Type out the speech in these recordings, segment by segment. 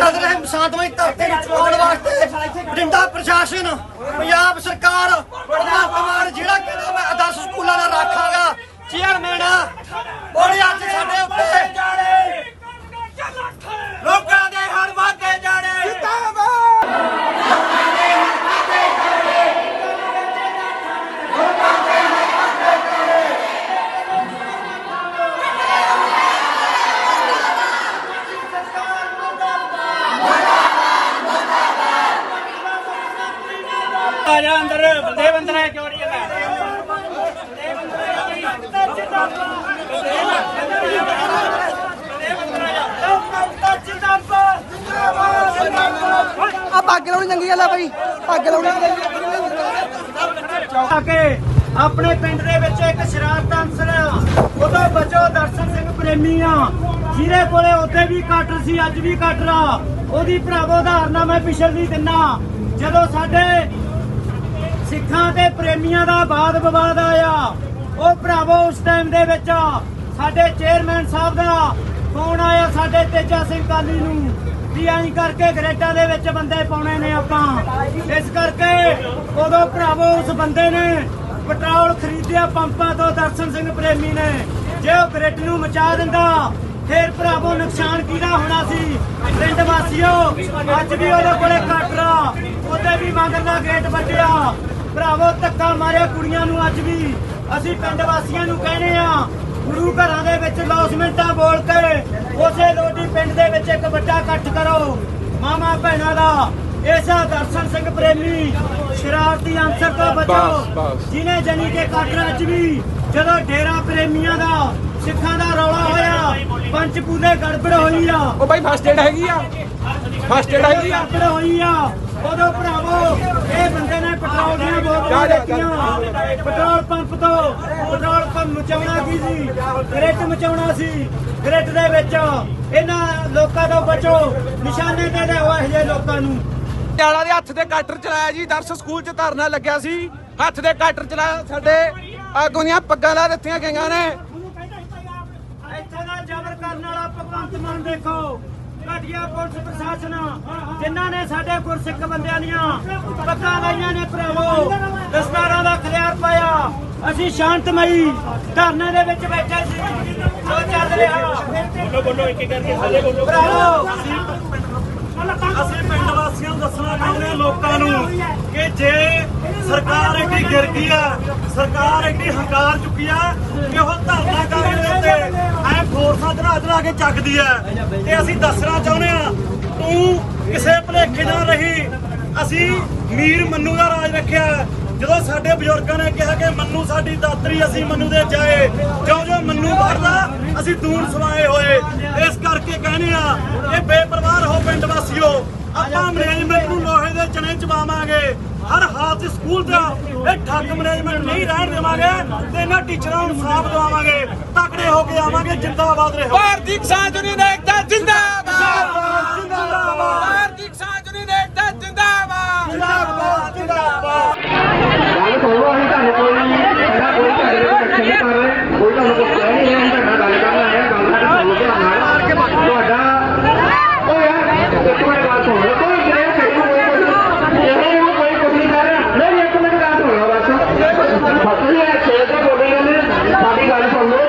ਸ਼ਾਂਤਮਈ ਧਰਤੀ ਨੂੰ ਚਲਾਉਣ ਵਾਸਤੇ। ਬਠਿੰਡਾ ਪ੍ਰਸ਼ਾਸਨ, ਪੰਜਾਬ ਸਰਕਾਰ ਭਗਵੰਤ ਮਾਨ ਜਿਹੜਾ ਕਹਿੰਦਾ ਮੈਂ ਆਦਰਸ਼ ਸਕੂਲਾਂ ਦਾ ਰੱਖਾਂਗਾ। ਚੇਅਰਮੈਨ ਆ ਉਹਨੇ ਅੱਜ ਸਾਡੇ ਉੱਤੇ। ਲੋਕਾਂ ਦੇ ਹੜ ਵਾਗੇ ਆ ਜਾ ਅੰਦਰ ਚੋਰੀ ਲੈ ਆ ਪੱਗ ਲਾਉਣੀ ਚੰਗੀ ਗੱਲ ਆ ਬਈ ਪੱਗ ਲਾਉਣੀ। ਆ ਕੇ ਆਪਣੇ ਪਿੰਡ ਦੇ ਵਿੱਚ ਇੱਕ ਸ਼ਰਾਰਤ ਅਨਸਰ ਆ ਉਹਦਾ ਬਚੋ ਦਰਸ਼ਨ ਸਿੰਘ ਪ੍ਰੇਮੀ ਆ। ਜਿਹਦੇ ਕੋਲੇ ਉੱਥੇ ਵੀ ਕਟਰ ਸੀ ਅੱਜ ਵੀ ਕਟਰ ਆ ਉਹਦੀ ਭਰਾਵੋ ਉਦਾਹਰਨਾਂ ਮੈਂ ਪਿਛਲੀ ਦਿਨਾ ਜਦੋਂ ਸਾਡੇ ਸਿੱਖਾਂ ਤੇ ਪ੍ਰੇਮੀਆਂ ਦਾ ਬਾਦ ਵਿਵਾਦ ਆਇਆ। ਉਹ ਭਰਾਵੋ, ਉਸ ਟਾਈਮ ਦੇ ਵਿੱਚ ਸਾਡੇ ਚੇਅਰਮੈਨ ਸਾਹਿਬ ਦਾ ਫੋਨ ਆਇਆ ਸਾਡੇ ਤੇਜਾ ਸਿੰਘ ਕਾਲੀ ਨੂੰ ਵੀ ਐਂ ਕਰਕੇ ਗਰੇਟਾਂ ਦੇ ਵਿੱਚ ਬੰਦੇ ਪਾਉਣੇ ਨੇ ਆਪਾਂ। ਇਸ ਕਰਕੇ ਉਦੋਂ ਭਰਾਵੋ, ਉਸ ਬੰਦੇ ਨੇ ਪੈਟਰੋਲ ਖਰੀਦਿਆ ਪੰਪਾਂ ਤੋਂ, ਦਰਸ਼ਨ ਸਿੰਘ ਪ੍ਰੇਮੀ ਨੇ। ਜੇ ਉਹ ਗ੍ਰਿਡ ਨੂੰ ਮਚਾ ਦਿੰਦਾ, ਫੇਰ ਭਰਾਵੋ ਨੁਕਸਾਨ ਕਿਹਦਾ ਹੋਣਾ ਸੀ? ਪਿੰਡ ਵਾਸੀਓ, ਅੱਜ ਵੀ ਉਹਦੇ ਕੋਲੇ ਕਟਰਾ ਉਹਦੇ ਵੀ ਮਗਰ ਦਾ ਗੇਟ ਵੱਜਿਆ ਭਰਾਵੋ ਧੱਕਾ ਮਾਰਿਆ ਕੁੜੀਆਂ ਨੂੰ ਅੱਜ ਵੀ। ਅਸੀਂ ਪਿੰਡ ਵਾਸੀਆਂ ਨੂੰ ਕਹਿੰਦੇ ਆ ਗੁਰੂ ਘਰਾਂ ਦੇ ਵਿੱਚ ਲੌਸਮੈਂਟਾਂ ਬੋਲ ਕੇ ਉਸੇ ਲੋਟੀ ਪਿੰਡ ਦੇ ਵਿੱਚ ਇੱਕ ਵੱਡਾ ਇਕੱਠ ਕਰੋ। ਮਾਮਾ ਭੈਣਾਂ ਦਾ ਐਸਾ ਦਰਸ਼ਨ ਸਿੰਘ ਪ੍ਰੇਮੀ ਸ਼ਰਾਰਤੀ ਅੰਸਰ ਤੋਂ ਬਚੋ। ਜਿਨੇ ਜਨੀ ਕੇ ਕਾਟਰ ਅੱਜ ਵੀ ਜਦੋਂ ਡੇਰਾ ਪ੍ਰੇਮੀਆਂ ਦਾ ਸਿੱਖਾਂ ਦਾ ਰੌਲਾ ਹੋਇਆ ਪੰਚਕੂਲੇ ਗੜਬੜ ਹੋਈ ਆ। ਉਹ ਬਾਈ ਫਸਟ ਏਡ ਹੈਗੀ ਆ। ਫਸਟ ਏਡ ਹੈਗੀ ਆ। ਗੜਬੜ ਹੋਈ ਆ। ਉਦੋਂ ਭਰਾਵੋ ਇਹ ਬੰਦੇ ਨੇ ਪੈਟਰੋਲ ਦੀਆਂ ਬੋਤਲਾਂ ਦੇਖੀਆਂ ਪੈਟਰੋਲ ਪੰਪ ਤੋਂ ਪੈਟਰੋਲ ਪੰਪ ਮਚਾਉਣਾ ਕੀ ਸੀ? ਗ੍ਰਿਡ ਮਚਾਉਣਾ ਸੀ। ਗ੍ਰਿਡ ਦੇ ਵਿੱਚ ਇਹਨਾਂ ਲੋਕਾਂ ਤੋਂ ਬਚੋ। ਨਿਸ਼ਾਨੇ ਤੇ ਦੇ ਇਹੋ ਜਿਹੇ ਲੋਕਾਂ ਨੂੰ। ਪਟਿਆਲਾ ਦੇ ਹੱਥ ਤੇ ਕਾਟਰ ਚਲਾਇਆ ਜੀ। ਦਰਸ਼ ਸਕੂਲ 'ਚ ਧਰਨਾ ਲੱਗਿਆ ਸੀ। ਹੱਥ ਦੇ ਕਾਟਰ ਚਲਾਇਆ ਸਾਡੇ। ਆਗੂ ਦੀਆਂ ਪੱਗਾਂ ਲਾ ਦਿੱਤੀਆਂ ਗਈਆਂ ਨੇ। ਇੱਥੇ ਦਾ ਜ਼ਬਰ ਕਰਨ ਵਾਲਾ ਭਗਵੰਤ ਮਾਨ ਦੇਖੋ। ਘਟੀਆ ਪੁਲਿਸ ਪ੍ਰਸ਼ਾਸਨ ਜਿਨ੍ਹਾਂ ਨੇ ਸਾਡੇ ਗੁਰਸਿੱਖ ਬੰਦਿਆਂ ਦੀਆਂ ਪੱਗਾਂ ਲਾਈਆਂ ਨੇ ਭਰਾਵੋ ਦਸਤਾਰਾਂ ਦਾ ਖਲਿਆਰ ਪਾਇਆ। ਅਸੀਂ ਸ਼ਾਂਤਮਈ ਧਰਨੇ ਦੇ ਵਿੱਚ ਬੈਠੇ ਸੀ। ਜੋ ਚੱਲ ਰਿਹਾ। ਬੋਲੋ ਬੋਲੋ ਇੱਕ ਇੱਕ ਕਰਕੇ ਸਾਰੇ ਬੋਲੋ। ਭਰਾਵੋ ਅਸੀਂ ਪਿੰਡ ਵਾਸੀਆਂ ਨੂੰ ਦੱਸਣਾ ਚਾਹੁੰਦੇ ਹਾਂ ਲੋਕਾਂ ਨੂੰ ਕਿ ਜੇ ਸਰਕਾਰ ਐਡੀ ਗਿਰ ਗਈ ਆ ਸਰਕਾਰ ਐਡੀ ਹੰਕਾਰ ਚੁੱਕੀ ਆ ਕਿ ਉਹ ਧਰਨਾ ਕਰਨ ਦੇ ਐ ਫੋਰਸਾਂ ਚੜਾ ਚੜਾ ਕੇ ਚੱਕਦੀ ਆ ਤੇ ਅਸੀਂ ਦੱਸਣਾ ਚਾਹੁੰਦੇ ਆ, ਤੂੰ ਕਿਸੇ ਭਲੇਖੇ ਨਾਲ ਰਹੀ। ਅਸੀਂ ਮੀਰ ਮੰਨੂ ਦਾ ਰਾਜ ਰੱਖਿਆ। ਜਦੋਂ ਸਾਡੇ ਬਜ਼ੁਰਗਾਂ ਨੇ ਕਿਹਾ ਕਿ ਮੰਨੂ ਸਾਡੀ ਦਾਤਰੀ, ਅਸੀਂ ਮੰਨੂ ਦੇ ਜਾਏ, ਜਿਉਂ ਜਿਉਂ ਮੰਨੂ ਵੜਦਾ ਅਸੀਂ ਦੂਰ ਸਵਾਏ ਹੋਏ। ਇਸ ਕਰਕੇ ਕਹਿੰਦੇ ਆ ਇਹ ਬੇਪਰਵਾਹ ਹੋ ਪਿੰਡ ਵਾਸੀਓ। ਆਪਾਂ ਮੈਨੇਜਮੈਂਟ ਨੂੰ ਲੋਹੇ ਦੇ ਚਣੇ ਚਵਾਵਾਂਗੇ ਹਰ ਹਾਲਤ ਸਕੂਲ ਦਾ ਇਹ ਠੱਗ ਮੈਨੇਜਮੈਂਟ ਨਹੀਂ ਰਹਿਣ ਦੇਵਾਂਗੇ ਤੇ ਇਹਨਾਂ ਟੀਚਰਾਂ ਨੂੰ ਇਨਸਾਫ਼ ਦਿਵਾਵਾਂਗੇ। ਤਕੜੇ ਹੋ ਕੇ ਆਵਾਂਗੇ, ਜਿੰਦਾਬਾਦ ਰਹੋ ਭਾਰਤੀ ਕਿਸਾਨ ਯੂਨੀਅਨ ਏਕਤਾ ਜਿੰਦਾਬਾਦ ਜਿੰਦਾਬਾਦ ਜਿੰਦਾਬਾਦ ਗੱਲ ਸੁਣੋ ਅਸੀਂ ਤੁਹਾਨੂੰ ਕੋਈ ਸਾਡਾ ਕੋਈ ਝਗੜੇ ਦੀ ਰੱਖਿਆ ਨਹੀਂ ਕਰ ਰਹੇ ਕੋਈ ਤੁਹਾਨੂੰ ਕੁਝ ਕਹਿ ਨਹੀਂ ਰਿਹਾ ਅਸੀਂ ਤੁਹਾਡਾ ਗੱਲ ਕਰਨ ਆਏ ਹਾਂ ਗੱਲ ਸਾਡੀ ਸੁਣ ਲਓ ਧਿਆਨ ਨਾਲ ਤੁਹਾਡਾ ਉਹ ਯਾਰ ਇੱਕ ਮਿੰਟ ਗੱਲ ਸੁਣ ਲਓ ਕੋਈ ਜਿਹੜੇ ਸੱਚੂ ਕੋਈ ਕੁਝ ਇਹ ਨੂੰ ਕੋਈ ਕੁਝ ਨਹੀਂ ਕਰ ਰਿਹਾ ਨਹੀਂ ਇੱਕ ਮਿੰਟ ਗੱਲ ਸੁਣ ਲਓ ਬਸ ਫਸਲੀ ਹੈ ਛੇ ਤੇ ਬੋਲੇ ਨੇ ਸਾਡੀ ਗੱਲ ਸੁਣ ਲਓ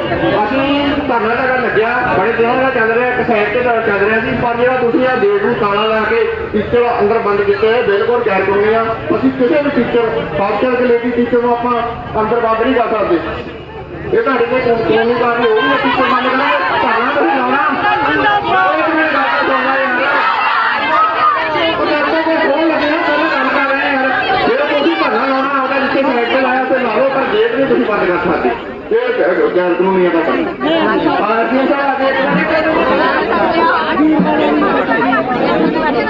ਅਸੀਂ ਧਰਨਾ ਟਕਾ ਲੱਗਿਆ ਬੜੇ ਦਿਨਾਂ ਦਾ ਚੱਲ ਰਿਹਾ ਇੱਕ ਸਾਈਡ ਤੇ ਤਾਂ ਚੱਲ ਰਿਹਾ ਸੀ ਪਰ ਜਿਹੜਾ ਤੁਸੀਂ ਆ ਦੇਸ਼ ਨੂੰ ਤਾਲਾ ਲਾ ਕੇ ਟੀਚਰ ਅੰਦਰ ਬੰਦ ਕੀਤੇ ਹੋਏ ਬਿਲਕੁਲ ਗੈਰ ਕਾਨੂੰਨੀ ਆ ਅਸੀਂ ਕਿਸੇ ਵੀ ਟੀਚਰ ਖਾਸ ਕਰਕੇ ਲੇਡੀ ਟੀਚਰ ਨੂੰ ਆਪਾਂ ਅੰਦਰ ਬੰਦ ਨਹੀਂ ਕਰ ਸਕਦੇ ਇਹ ਤੁਹਾਡੇ ਤੇ ਕਾਨੂੰਨੀ ਕਾਰਵਾਈ ਹੋਊਗੀ ਟੀਚਰ ਬੰਦ ਕਰਾਂਗੇ ਧਰਨਾ ਤੁਸੀਂ ਲਾਉਣਾ ਇੱਕ ਮਿੰਟ ਗੱਲ ਤਾਂ ਸੁਣ ਲੈ ਯਾਰ ਉਹ ਤੁਹਾਡੇ ਕੋਲ ਫੋਨ ਲੱਗੇ ਨਾ ਪਹਿਲਾਂ ਕੰਮ ਕਰ ਰਹੇ ਆ ਯਾਰ ਜਿਹੜਾ ਤੁਸੀਂ ਧਰਨਾ ਲਾਉਣਾ ਉਹਦਾ ਜਿੱਥੇ ਸਾਈਡ ਤੇ ਲਾਇਆ ਤੇ ਲਾ ਲਓ ਪਰ ਗੇਟ ਨਹੀਂ ਤੁਸੀਂ ਬੰਦ ਕਰ ਸਕਦੇ ਇਹ ਗੈਰ- ਗੈਰ ਕਾਨੂੰਨੀ ਆ ਬਾਬਾ ਆ ਜੀ ਸਾਹਿਬ ਆ ਆਪਣੀ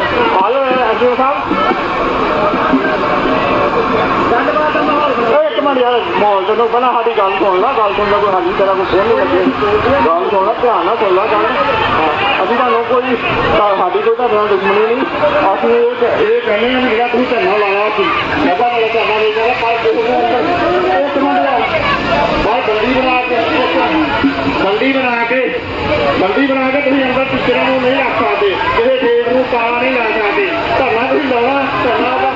ਵੀਡੀਓ ਸਾਹਿਬ। ਇੱਕ ਮਿੰਟ ਯਾਰ, ਮਾਹੌਲ ਤੋਂ ਪਹਿਲਾਂ ਸਾਡੀ ਗੱਲ ਸੁਣ ਲੈ, ਗੱਲ ਸੁਣ ਲੈ, ਕੋਈ ਹਾਲੀ ਤੇਰਾ, ਕੋਈ ਸਿਰ ਨਹੀਂ ਲੱਗੇ। ਗੱਲ ਸੁਣ ਲੈ, ਧਿਆਨ ਨਾਲ ਸੁਣ ਲੈ ਗੱਲ। ਅਸੀਂ ਤੁਹਾਨੂੰ ਕੋਈ ਸਾਡੀ ਕੋਈ ਤੁਹਾਡੇ ਨਾਲ ਦੁਸ਼ਮਣੀ ਨਹੀਂ। ਅਸੀਂ ਇਹ ਇਹ ਕਹਿੰਦੇ ਹਾਂ ਵੀ ਜਿਹੜਾ ਤੁਸੀਂ ਧਰਨਾ ਲਾਇਆ ਸੀ। ਲੱਗਾ ਵਾਲਾ ਧਰਨਾ ਨਹੀਂ ਕਰਦਾ ਪਰ ਕਿਸੇ ਇੱਕ ਮਿੰਟ ਯਾਰ। ਬਾਹਰ ਬੰਦੀ ਬਣਾ ਕੇ ਬੰਦੀ ਬਣਾ ਕੇ, ਬੰਦੀ ਬਣਾ ਕੇ ਤੁਸੀਂ ਅੰਦਰ ਟੀਚਰਾਂ ਨੂੰ ਨਹੀਂ ਰੱਖ ਸਕਦੇ ਤਾਲਾ ਨਹੀਂ ਲਾ ਸਕਦੇ। ਧਰਨਾ ਤੁਸੀਂ ਲਾਉਣਾ ਧਰਨਾ ਦਾ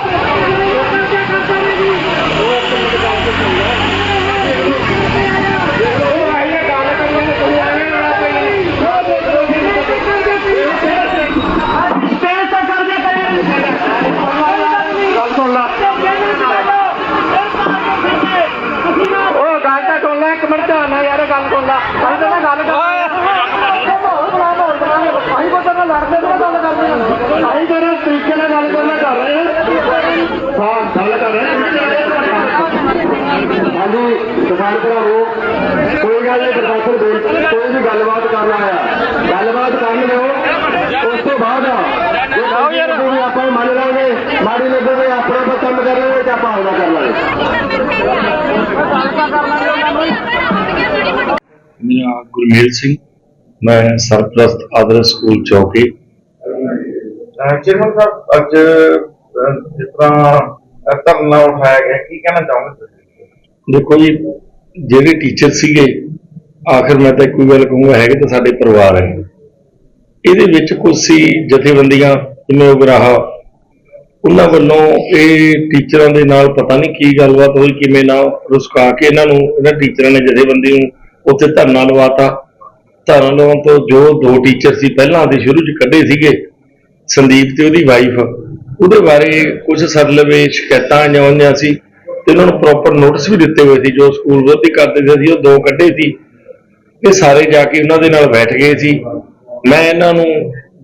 ਗੱਲ ਉਹ ਗੱਲ ਤਾਂ ਸੁਣ ਲੈ ਇੱਕ ਮਿੰਟ ਧਿਆਨ ਨਾਲ ਯਾਰ ਗੱਲ ਸੁਣ ਲੈ। ਅਸੀਂ ਤਾਂ ਗੱਲ ਕਰ ਮਾਹੌਲ ਬਣਾ ਮਾਹੌਲ ਬਣਾ ਕੇ ਅਸੀਂ ਕੋਈ ਤਾਂ ਲੜਦੇ ਤੇ ਗੱਲ ਕਰਦੇ ਹਾਂ ਅਸੀਂ ਤਾਂ ਇਸ ਤਰੀਕੇ ਨਾਲ ਗੱਲ ਕਰਨਾ ਕਰ ਰਹੇ ਹਾਂ ਹਾਂ ਗੱਲ ਕਰ ਰਹੇ ਹਾਂ ਹਾਂਜੀ ਕਿਸਾਨ ਭਰਾਵੋ ਕੋਈ ਗੱਲ ਨਹੀਂ ਪ੍ਰੋਫੈਸਰ ਬੋਲ ਕੋਈ ਵੀ ਗੱਲਬਾਤ ਕਰਨਾ ਆ ਗੱਲਬਾਤ ਕਰਨ ਦਿਓ ਉਸ ਤੋਂ ਬਾਅਦ ਜੇ ਚੰਗੀ ਲੱਗੂਗੀ ਆਪਾਂ ਮੰਨ ਲਾਂਗੇ ਮਾੜੀ ਲੱਗੂਗੀ ਆਪਣਾ ਆਪਾਂ ਕੰਮ ਕਰ ਲਾਂਗੇ ਤੇ ਆਪਾਂ ਆਪਣਾ ਕਰ ਲਾਂਗੇ ਮੇਰਾ ਗੁਰਮੇਲ ਸਿੰਘ ਮੈਂ ਸਰਪ੍ਰਸਤ ਆਦਰਸ਼ ਸਕੂਲ ਚੌਕੀ। ਚੇਅਰਮੈਨ ਸਾਹਿਬ ਅੱਜ ਅਹ, ਜਿਸ ਤਰ੍ਹਾਂ ਅਹ, ਧਰਨਾ ਉਠਾਇਆ ਗਿਆ ਕੀ ਕਹਿਣਾ ਚਾਹੁੰਦੇ ਤੁਸੀਂ? ਦੇਖੋ ਜੀ ਜਿਹੜੇ ਟੀਚਰ ਸੀਗੇ ਆਖਰ ਮੈਂ ਤਾਂ ਇੱਕੋ ਗੱਲ ਕਹੂੰਗਾ ਹੈਗੇ ਤਾਂ ਸਾਡੇ ਪਰਿਵਾਰ ਹੈ। ਇਹਦੇ ਵਿੱਚ ਕੁਝ ਸੀ ਜਥੇਬੰਦੀਆਂ ਜਿਵੇਂ ਉਗਰਾਹਾ ਉਹਨਾਂ ਵੱਲੋਂ ਇਹ ਟੀਚਰਾਂ ਦੇ ਨਾਲ ਪਤਾ ਨਹੀਂ ਕੀ ਗੱਲਬਾਤ ਹੋਈ ਕਿਵੇਂ ਨਾ ਰੁਸਕਾ ਕੇ ਇਹਨਾਂ ਨੂੰ ਇਹਨਾਂ ਟੀਚਰਾਂ ਨੇ ਜਥੇਬੰਦੀ ਨੂੰ ਉੱਥੇ ਧਰਨਾ ਲਵਾਤਾ। ਧਰਨਾ ਲਵਾਉਣ ਤੋਂ ਜੋ ਦੋ ਟੀਚਰ ਸੀ ਪਹਿਲਾਂ ਦੇ ਸ਼ੁਰੂ 'ਚ ਕੱਢੇ ਸੀਗੇ, ਸੰਦੀਪ ਤੇ ਉਹਦੀ ਵਾਈਫ ਉਹਦੇ ਬਾਰੇ ਕੁਝ ਸਰਲਵੇ ਸ਼ਿਕਾਇਤਾਂ ਆਈਆਂ ਹੋਈਆਂ ਸੀ ਤੇ ਉਹਨਾਂ ਨੂੰ ਪ੍ਰੋਪਰ ਨੋਟਿਸ ਵੀ ਦਿੱਤੇ ਹੋਏ ਸੀ, ਜੋ ਸਕੂਲ ਵਿਰੋਧੀ ਕਰਦੇ ਸੀ, ਉਹ ਦੋ ਕੱਢੇ ਸੀ ਇਹ ਸਾਰੇ ਜਾ ਕੇ ਉਹਨਾਂ ਦੇ ਨਾਲ ਬੈਠ ਗਏ ਸੀ। ਮੈਂ ਇਹਨਾਂ ਨੂੰ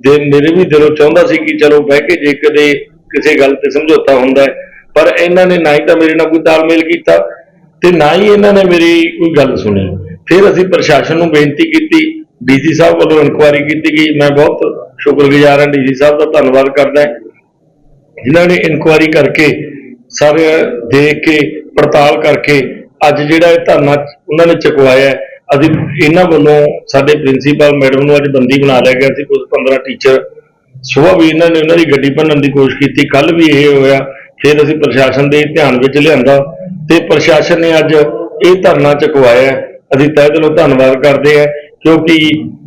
ਦੇ, ਮੇਰੇ ਵੀ ਦਿਲੋਂ ਚਾਹੁੰਦਾ ਸੀ ਕਿ ਚਲੋ ਬਹਿ ਕੇ ਜੇ ਕਦੇ ਕਿਸੇ ਗੱਲ ਤੇ ਸਮਝੌਤਾ ਹੁੰਦਾ ਹੈ, ਪਰ ਇਹਨਾਂ ਨੇ ਨਾ ਹੀ ਤਾਂ ਮੇਰੇ ਨਾਲ ਕੋਈ ਤਾਲਮੇਲ ਕੀਤਾ ਤੇ ਨਾ ਹੀ ਇਹਨਾਂ ਨੇ ਮੇਰੀ ਕੋਈ ਗੱਲ ਸੁਣੀ। ਫਿਰ ਅਸੀਂ ਪ੍ਰਸ਼ਾਸਨ ਨੂੰ ਬੇਨਤੀ ਕੀਤੀ, ਡੀਸੀ ਸਾਹਿਬ ਵੱਲੋਂ ਇਨਕੁਆਇਰੀ ਕੀਤੀ ਗਈ ਮੈਂ ਬਹੁਤ ਸ਼ੁਕਰਗੁਜ਼ਾਰ ਹਾਂ ਡੀਸੀ ਸਾਹਿਬ ਦਾ ਧੰਨਵਾਦ ਕਰਦਾ ਹਾਂ। ਜਿਨ੍ਹਾਂ ਨੇ ਇਨਕੁਆਇਰੀ ਕਰਕੇ ਸਾਰੇ ਦੇਖ ਕੇ, ਪੜਤਾਲ ਕਰਕੇ ਅੱਜ ਜਿਹੜਾ ਇਹ ਧਰਨਾ ਉਹਨਾਂ ਨੇ ਚੁਕਵਾਇਆ ਅਸੀਂ ਇਹਨਾਂ ਵੱਲੋਂ ਸਾਡੇ ਪ੍ਰਿੰਸੀਪਲ ਮੈਡਮ ਨੂੰ ਅੱਜ ਬੰਦੀ ਬਣਾ ਲਿਆ ਗਿਆ ਸੀ ਕੁਝ 15 ਟੀਚਰ ਸਵੇਰ ਵੀ ਇਹਨਾਂ ਨੇ ਉਹਨਾਂ ਦੀ ਗੱਡੀ ਭੰਨਣ ਦੀ ਕੋਸ਼ਿਸ਼ ਕੀਤੀ ਕੱਲ ਵੀ ਇਹ ਹੋਇਆ, ਫਿਰ ਅਸੀਂ ਪ੍ਰਸ਼ਾਸਨ ਦੇ ਧਿਆਨ ਵਿੱਚ ਲਿਆਂਦਾ ਤੇ ਪ੍ਰਸ਼ਾਸਨ ਨੇ ਅੱਜ ਇਹ ਧਰਨਾ ਚੁਕਵਾਇਆ ਅਸੀਂ ਤਹਿ ਦਿਲੋਂ ਧੰਨਵਾਦ ਕਰਦੇ ਹਾਂ, ਕਿਉਂਕਿ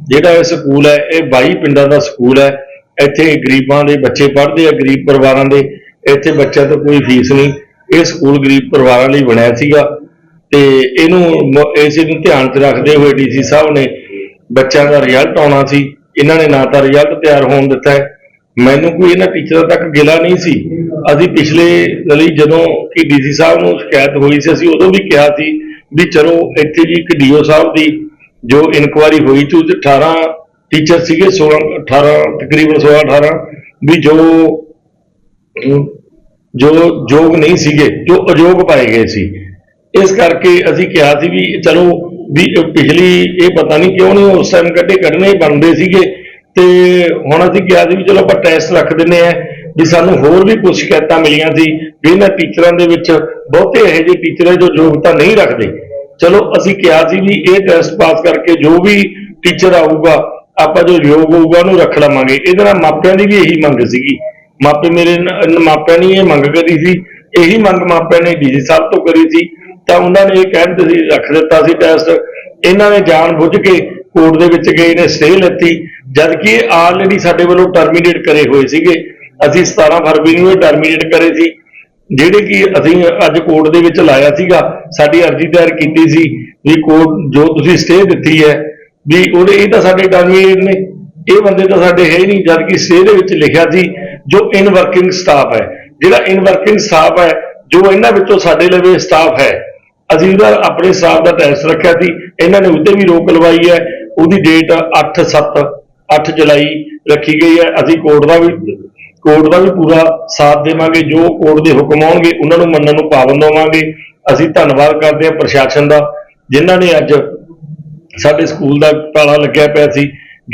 ਜਿਹੜਾ ਇਹ ਸਕੂਲ ਹੈ, ਇਹ 22 ਪਿੰਡਾਂ ਦਾ ਸਕੂਲ ਹੈ। ਇੱਥੇ ਗਰੀਬਾਂ ਦੇ ਬੱਚੇ ਪੜ੍ਹਦੇ ਆ, ਗਰੀਬ ਪਰਿਵਾਰਾਂ ਦੇ। ਇੱਥੇ ਬੱਚਿਆਂ ਤੋਂ ਕੋਈ ਫੀਸ ਨਹੀਂ। ਇਹ ਸਕੂਲ ਗਰੀਬ ਪਰਿਵਾਰਾਂ ਲਈ ਬਣਿਆ ਸੀਗਾ ਤੇ ਇਹਨੂੰ ਇਸ ਨੂੰ ਧਿਆਨ 'ਚ ਰੱਖਦੇ ਹੋਏ ਡੀਸੀ ਸਾਹਿਬ ਨੇ ਬੱਚਿਆਂ ਦਾ ਰਿਜ਼ਲਟ ਆਉਣਾ ਸੀ। ਇਹਨਾਂ ਨੇ ਨਾ ਤਾਂ ਰਿਜ਼ਲਟ ਤਿਆਰ ਹੋਣ ਦਿੱਤਾ ਹੈ। ਮੈਨੂੰ ਕੋਈ ਇਹਨਾਂ ਟੀਚਰਾਂ ਤੱਕ ਗਿਲਾ ਨਹੀਂ ਸੀ। ਅਸੀਂ ਪਿਛਲੇ ਲਈ ਜਦੋਂ ਕਿ ਡੀਸੀ ਸਾਹਿਬ ਨੂੰ ਸ਼ਿਕਾਇਤ ਹੋਈ ਸੀ, ਅਸੀਂ ਉਦੋਂ ਵੀ ਕਿਹਾ ਸੀ ਵੀ ਚਲੋ ਇੱਥੇ ਜੀ ਇੱਕ ਡੀਓ ਸਾਹਿਬ ਦੀ ਜੋ ਇਨਕੁਆਇਰੀ ਹੋਈ ਸੀ ਉਹ 'ਚ 18 ਟੀਚਰ ਸੀਗੇ 16 18 ਤਕਰੀਬਨ 16 18 ਵੀ ਜੋ ਜੋ ਯੋਗ ਨਹੀਂ ਸੀਗੇ, ਜੋ ਅਯੋਗ ਪਾਏ ਗਏ ਸੀ। ਇਸ ਕਰਕੇ ਅਸੀਂ ਕਿਹਾ ਸੀ ਵੀ ਚਲੋ ਵੀ ਪਿਛਲੀ, ਇਹ ਪਤਾ ਨਹੀਂ ਕਿਉਂ ਨਹੀਂ ਉਸ ਟਾਈਮ ਕੱਢੇ, ਕੱਢਣੇ ਹੀ ਬਣਦੇ ਸੀਗੇ। ਤੇ ਹੁਣ ਅਸੀਂ ਕਿਹਾ ਸੀ ਵੀ ਚਲੋ ਆਪਾਂ ਟੈਸਟ ਰੱਖ ਦਿੰਨੇ ਆ ਵੀ ਸਾਨੂੰ ਹੋਰ ਵੀ ਕੁਝ ਸ਼ਿਕਾਇਤਾਂ ਮਿਲੀਆਂ ਸੀ, ਵੀ ਇਹਨਾਂ ਟੀਚਰਾਂ ਦੇ ਵਿੱਚ ਬਹੁਤੇ ਇਹੋ ਜਿਹੇ ਟੀਚਰ ਹੈ ਜੋ ਯੋਗਤਾ ਨਹੀਂ ਰੱਖਦੇ। ਚਲੋ, ਅਸੀਂ ਕਿਹਾ ਸੀ ਵੀ ਇਹ ਟੈਸਟ ਪਾਸ ਕਰਕੇ ਜੋ ਵੀ ਟੀਚਰ ਆਊਗਾ, ਆਪਾਂ ਜੋ ਯੋਗ ਹੋਊਗਾ ਉਹਨੂੰ ਰੱਖ ਲਵਾਂਗੇ। ਇਹਦੇ ਨਾਲ ਮਾਪਿਆਂ ਦੀ ਵੀ ਇਹੀ ਮੰਗ ਸੀਗੀ। ਮਾਪੇ ਮੇਰੇ ਮਾਪਿਆਂ ਨੇ ਇਹ ਮੰਗ ਕਰੀ ਸੀ। ਇਹੀ ਮੰਗ ਮਾਪਿਆਂ ਨੇ ਡੀਜੀ ਸਾਹਿਬ ਤੋਂ ਕਰੀ ਸੀ। ਤਾਂ ਉਹਨਾਂ ਨੇ ਇਹ ਕਹਿ ਦਿੱਤਾ ਰੱਖ ਦਿੱਤਾ ਸੀ ਟੈਸਟ ਇਹਨਾਂ ਨੇ ਜਾਣ ਬੁੱਝ ਕੇ ਕੋਰਟ ਦੇ ਵਿੱਚ ਗਏ ਨੇ ਸਟੇ ਲੈਤੀ। ਜਦ ਕਿ ਇਹ ਆਲਰੇਡੀ ਸਾਡੇ ਵੱਲੋਂ ਟਰਮੀਨੇਟ ਕਰੇ ਹੋਏ ਸੀਗੇ। ਅਸੀਂ 17 ਫਰਵਰੀ ਨੂੰ ਇਹ ਟਰਮੀਨੇਟ ਕਰੇ ਸੀ। ਜਿਹੜੇ ਕਿ ਅਸੀਂ ਅੱਜ ਕੋਰਟ ਦੇ ਵਿੱਚ ਲਾਇਆ ਸੀਗਾ, ਸਾਡੀ ਅਰਜ਼ੀ ਦਾਇਰ ਕੀਤੀ ਸੀ ਵੀ ਕੋਰਟ ਜੋ ਤੁਸੀਂ ਸਟੇ ਦਿੱਤੀ ਹੈ, ਵੀ ਉਹਦੇ ਇਹ ਤਾਂ ਸਾਡੇ ਟਰਮੀਨੇਟ ਨੇ, ਇਹ ਬੰਦੇ ਤਾਂ ਸਾਡੇ ਹੈ ਨਹੀਂ ਜਦ ਕਿ ਸਟੇ ਦੇ ਵਿੱਚ ਲਿਖਿਆ ਸੀ ਜੋ ਇਨ ਵਰਕਿੰਗ ਸਟਾਫ ਹੈ। ਜਿਹੜਾ ਇਨ ਵਰਕਿੰਗ ਸਟਾਫ ਹੈ, ਜੋ ਇਹਨਾਂ ਵਿੱਚੋਂ ਸਾਡੇ ਲਵੇ ਸਟਾਫ ਹੈ, ਅਸੀਂ ਉਹਦਾ ਆਪਣੇ ਸਟਾਫ ਦਾ ਟੈਕਸ ਰੱਖਿਆ ਸੀ, ਇਹਨਾਂ ਨੇ ਉੱਤੇ ਵੀ ਰੋਕ ਲਵਾਈ ਹੈ, ਉਹਦੀ ਡੇਟ 8 7 8 ਜੁਲਾਈ ਰੱਖੀ ਗਈ ਹੈ, ਅਸੀਂ ਕੋਰਟ ਦਾ ਵੀ ਕੋਰਟ ਦਾ ਵੀ ਪੂਰਾ ਸਾਥ ਦੇਵਾਂਗੇ, ਜੋ ਕੋਰਟ ਦੇ ਹੁਕਮ ਆਉਣਗੇ, ਉਹਨਾਂ ਨੂੰ ਮੰਨਣ ਨੂੰ ਪਾਬੰਦ ਹੋਵਾਂਗੇ। ਅਸੀਂ ਧੰਨਵਾਦ ਕਰਦੇ ਹਾਂ ਪ੍ਰਸ਼ਾਸਨ ਦਾ, ਜਿਨ੍ਹਾਂ ਨੇ ਅੱਜ ਸਾਡੇ ਸਕੂਲ ਦਾ ਤਾਲਾ ਲੱਗਿਆ ਪਿਆ ਸੀ,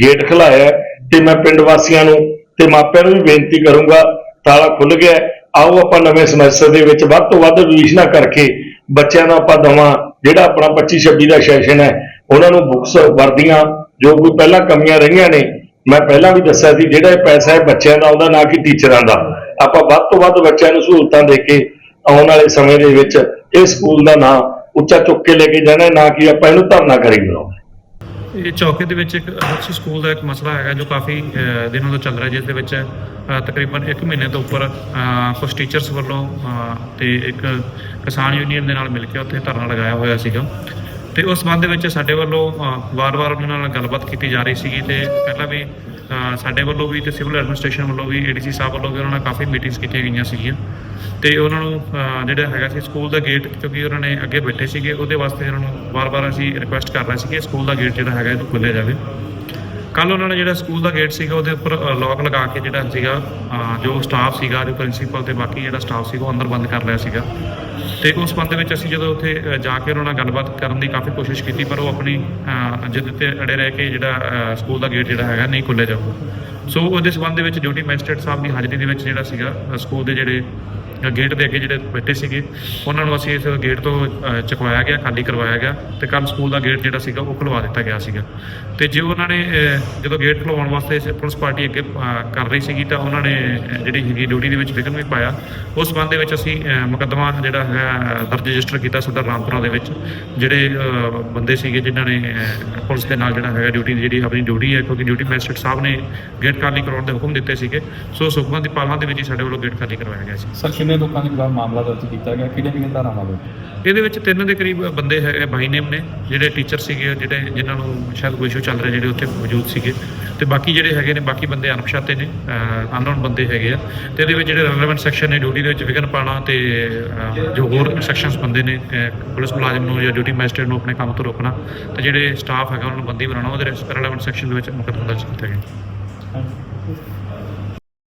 ਗੇਟ ਖੁਲਾਇਆ ਤੇ ਮੈਂ ਪਿੰਡ ਵਾਸੀਆਂ ਨੂੰ ਤੇ ਮਾਪਿਆਂ ਨੂੰ ਵੀ ਬੇਨਤੀ ਕਰੂੰਗਾ, ਤਾਲਾ ਖੁੱਲ ਗਿਆ ਆਓ ਆਪਾਂ ਨਵੇਂ ਸਮੈਸਟਰ ਦੇ ਵਿੱਚ ਵੱਧ ਤੋਂ ਵੱਧ ਰਿਵੀਜ਼ਨਾਂ ਕਰਕੇ ਬੱਚਿਆਂ ਨੂੰ ਆਪਾਂ ਦਵਾਂ, ਜਿਹੜਾ ਆਪਣਾ 25 26 ਦਾ ਸੈਸ਼ਨ ਹੈ, ਉਹਨਾਂ ਨੂੰ ਬੁੱਕਸ ਵਰਦੀਆਂ, ਜੋ ਕੋਈ ਪਹਿਲਾਂ ਕਮੀਆਂ ਰਹੀਆਂ ਨੇ ਮੈਂ ਪਹਿਲਾਂ ਵੀ ਦੱਸਿਆ ਸੀ ਜਿਹੜਾ ਇਹ ਪੈਸਾ ਹੈ ਬੱਚਿਆਂ ਦਾ ਆਉਂਦਾ ਨਾ ਕਿ? ਟੀਚਰਾਂ ਦਾ। ਆਪਾਂ ਵੱਧ ਤੋਂ ਵੱਧ ਬੱਚਿਆਂ ਨੂੰ ਸਹੂਲਤਾਂ ਦੇ ਕੇ ਆਉਣ ਵਾਲੇ ਸਮੇਂ ਦੇ ਵਿੱਚ ਇਹ ਸਕੂਲ ਦਾ ਨਾਂ ਉੱਚਾ ਚੁੱਕ ਕੇ ਲੈ ਕੇ ਜਾਣਾ ਨਾ ਕਿ ਆਪਾਂ ਇਹਨੂੰ ਧਰਨਾ ਕਰੀ ਬਣਾਉਣਾ ਇਹ ਚੌਕੇ ਦੇ ਵਿੱਚ ਇੱਕ ਅੱਛੀ ਸਕੂਲ ਦਾ ਇੱਕ ਮਸਲਾ ਹੈਗਾ ਜੋ ਕਾਫੀ ਦਿਨਾਂ ਤੋਂ ਚੱਲ ਰਿਹਾ ਜਿਸ ਦੇ ਵਿੱਚ ਤਕਰੀਬਨ 1 ਮਹੀਨੇ ਤੋਂ ਉੱਪਰ ਅ, ਕੁਝ ਟੀਚਰਸ ਵੱਲੋਂ ਤੇ ਇੱਕ ਕਿਸਾਨ ਯੂਨੀਅਨ ਦੇ ਨਾਲ ਮਿਲ ਕੇ ਉੱਥੇ ਧਰਨਾ ਲਗਾਇਆ ਹੋਇਆ ਸੀਗਾ। ਤੇ ਉਸ ਸੰਬੰਧ ਵਿੱਚ ਸਾਡੇ ਵੱਲੋਂ ਵਾਰ-ਵਾਰ ਉਹਨਾਂ ਨਾਲ ਗੱਲਬਾਤ ਕੀਤੀ ਜਾ ਰਹੀ ਸੀਗੀ ਤੇ ਪਹਿਲਾਂ ਵੀ ਸਾਡੇ ਵੱਲੋਂ ਵੀ ਤੇ ਸਿਵਲ ਐਡਮਿਨਿਸਟ੍ਰੇਸ਼ਨ ਵੱਲੋਂ ਵੀ ਏਡੀਸੀ ਸਾਹਿਬ ਵੱਲੋਂ ਵੀ ਉਹਨਾਂ ਨਾਲ ਕਾਫੀ ਮੀਟਿੰਗਸ ਕੀਤੀਆਂ ਗਈਆਂ ਸੀਗੀਆਂ। ਤੇ ਉਹਨਾਂ ਨੂੰ ਜਿਹੜਾ ਹੈਗਾ ਸੀ ਸਕੂਲ ਦਾ ਗੇਟ, ਕਿਉਂਕਿ ਉਹਨਾਂ ਨੇ ਅੱਗੇ ਬੈਠੇ ਸੀਗੇ, ਉਹਦੇ ਵਾਸਤੇ ਉਹਨਾਂ ਨੂੰ ਵਾਰ-ਵਾਰ ਅਸੀਂ ਰਿਕੁਐਸਟ ਕਰ ਰਹੇ ਸੀ ਕਿ ਸਕੂਲ ਦਾ ਗੇਟ ਜਿਹੜਾ ਹੈਗਾ ਇਹਨੂੰ ਖੋਲ੍ਹਿਆ ਜਾਵੇ। ਕੱਲ ਉਹਨਾਂ ਨੇ ਜਿਹੜਾ ਸਕੂਲ ਦਾ ਗੇਟ ਸੀਗਾ ਉਹਦੇ ਉੱਪਰ ਲੌਕ ਲਗਾ ਕੇ ਜਿਹੜਾ ਸੀਗਾ ਜੋ ਸਟਾਫ ਸੀਗਾ, ਜੋ ਪ੍ਰਿੰਸੀਪਲ ਤੇ ਬਾਕੀ ਜਿਹੜਾ ਸਟਾਫ ਸੀਗਾ, ਉਹ ਅੰਦਰ ਬੰਦ ਕਰ ਲਿਆ ਸੀਗਾ। ਤੇ ਉਸ ਸੰਬੰਧ ਵਿੱਚ ਅਸੀਂ ਜਦੋਂ ਉੱਥੇ ਜਾ ਕੇ ਉਹਨਾਂ ਨਾਲ ਗੱਲਬਾਤ ਕਰਨ ਦੀ ਕਾਫੀ ਕੋਸ਼ਿਸ਼ ਕੀਤੀ, ਪਰ ਉਹ ਆਪਣੀ ਜਿੱਦ ਤੇ ਅੜੇ ਰਹਿ ਕੇ ਜਿਹੜਾ ਸਕੂਲ ਦਾ ਗੇਟ ਜਿਹੜਾ ਹੈਗਾ ਨਹੀਂ ਖੋਲ੍ਹਿਆ ਜਾਊਗਾ। ਸੋ ਉਹਦੇ ਸੰਬੰਧ ਦੇ ਵਿੱਚ ਡਿਊਟੀ ਮੈਜਿਸਟ੍ਰੇਟ ਸਾਹਿਬ ਦੀ ਹਾਜ਼ਰੀ ਦੇ ਵਿੱਚ ਜਿਹੜਾ ਸੀਗਾ ਸਕੂਲ ਦੇ ਜਿਹੜੇ ਗੇਟ ਦੇ ਅੱਗੇ ਜਿਹੜੇ ਬੈਠੇ ਸੀਗੇ ਉਹਨਾਂ ਨੂੰ ਅਸੀਂ ਇਸ ਗੇਟ ਤੋਂ ਅ, ਚੁਕਵਾਇਆ ਗਿਆ ਖਾਲੀ ਕਰਵਾਇਆ ਗਿਆ ਤੇ ਕੱਲ ਸਕੂਲ ਦਾ ਗੇਟ ਜਿਹੜਾ ਸੀਗਾ ਉਹ ਖੁਲਵਾ ਦਿੱਤਾ ਗਿਆ ਸੀਗਾ। ਤੇ ਜੇ ਉਹਨਾਂ ਨੇ ਜਦੋਂ ਗੇਟ ਖੁਲਵਾਉਣ ਵਾਸਤੇ ਪੁਲਿਸ ਪਾਰਟੀ ਅੱਗੇ ਕਰ ਰਹੀ ਸੀਗੀ ਤਾਂ ਉਹਨਾਂ ਨੇ ਜਿਹੜੀ ਹੈਗੀ ਡਿਊਟੀ ਦੇ ਵਿੱਚ ਵਿਘਨ ਵੀ ਪਾਇਆ। ਉਸ ਸੰਬੰਧ ਦੇ ਵਿੱਚ ਅਸੀਂ ਮੁਕੱਦਮਾ ਜਿਹੜਾ ਹੈ ਦਰਜ ਰਜਿਸਟਰ ਕੀਤਾ ਸਦਰ ਰਾਮਪੁਰਾ ਦੇ ਵਿੱਚ ਜਿਹੜੇ ਬੰਦੇ ਸੀਗੇ ਜਿਨ੍ਹਾਂ ਨੇ ਪੁਲਿਸ ਦੇ ਨਾਲ ਜਿਹੜਾ ਹੈਗਾ ਡਿਊਟੀ ਦੀ ਜਿਹੜੀ ਆਪਣੀ ਡਿਊਟੀ ਹੈ ਕਿਉਂਕਿ ਡਿਊਟੀ ਮੈਜਿਸਟਰੇਟ ਸਾਹਿਬ ਨੇ ਗੇਟ ਖਾਲੀ ਕਰਾਉਣ ਦੇ ਹੁਕਮ ਦਿੱਤੇ ਸੀਗੇ ਸੋ ਉਸ ਹੁਕਮਾਂ ਦੀ ਪਾਲਣਾ ਦੇ ਵਿੱਚ ਹੀ ਸਾਡੇ ਵੱਲੋਂ ਗੇਟ ਖਾਲੀ ਕਰਵਾਇਆ ਗਿਆ ਸੀ। ਕਿੰਨੇ ਲੋਕਾਂ ਦੇ ਖਿਲਾਫ ਮਾਮਲਾ ਦਰਜ ਕੀਤਾ ਗਿਆ? ਕਿਹੜੇ ਕਿਹੜੇ ਧਾਰਾਵਾਂ ਵਿੱਚ ਇਹਦੇ ਵਿੱਚ ਤਿੰਨ ਦੇ ਕਰੀਬ ਬੰਦੇ ਹੈਗੇ ਬਾਈ ਨੇਮ ਨੇ ਜਿਹੜੇ ਟੀਚਰ ਸੀਗੇ ਜਿਹੜੇ ਜਿਨ੍ਹਾਂ ਨੂੰ ਸ਼ਾਇਦ ਕੋਈ ਇਸ਼ੂ ਚੱਲ ਰਿਹਾ ਜਿਹੜੇ ਉੱਥੇ ਮੌਜੂਦ ਸੀਗੇ। ਤੇ ਬਾਕੀ ਜਿਹੜੇ ਹੈਗੇ ਨੇ ਬਾਕੀ ਬੰਦੇ ਅਣਪਛਾਤੇ ਨੇ ਅਨਨੋਨ ਬੰਦੇ ਹੈਗੇ ਆ। ਤੇ ਇਹਦੇ ਵਿੱਚ ਜਿਹੜੇ ਰੈਲੇਵੈਂਟ ਸੈਕਸ਼ਨ ਨੇ ਡਿਊਟੀ ਦੇ ਵਿੱਚ ਵਿਘਨ ਪਾਉਣਾ ਤੇ ਜੋ ਹੋਰ ਸੈਕਸ਼ਨਸ ਬੰਦੇ ਨੇ ਪੁਲਿਸ ਮੁਲਾਜ਼ਮ ਨੂੰ ਜਾਂ ਡਿਊਟੀ ਮੈਜਿਸਟਰੇਟ ਨੂੰ ਆਪਣੇ ਕੰਮ ਤੋਂ ਰੋਕਣਾ ਤੇ ਜਿਹੜੇ ਸਟਾਫ ਹੈਗਾ ਉਹਨਾਂ ਨੂੰ ਬੰਦੀ ਬਣਾਉਣਾ ਉਹਦੇ ਰੈਲੇਵੈਂਟ ਸੈਕਸ਼ਨ ਦੇ ਵਿੱਚ ਮੁਕੱਦਮਾ ਦਰਜ ਕੀਤਾ ਗਿਆ।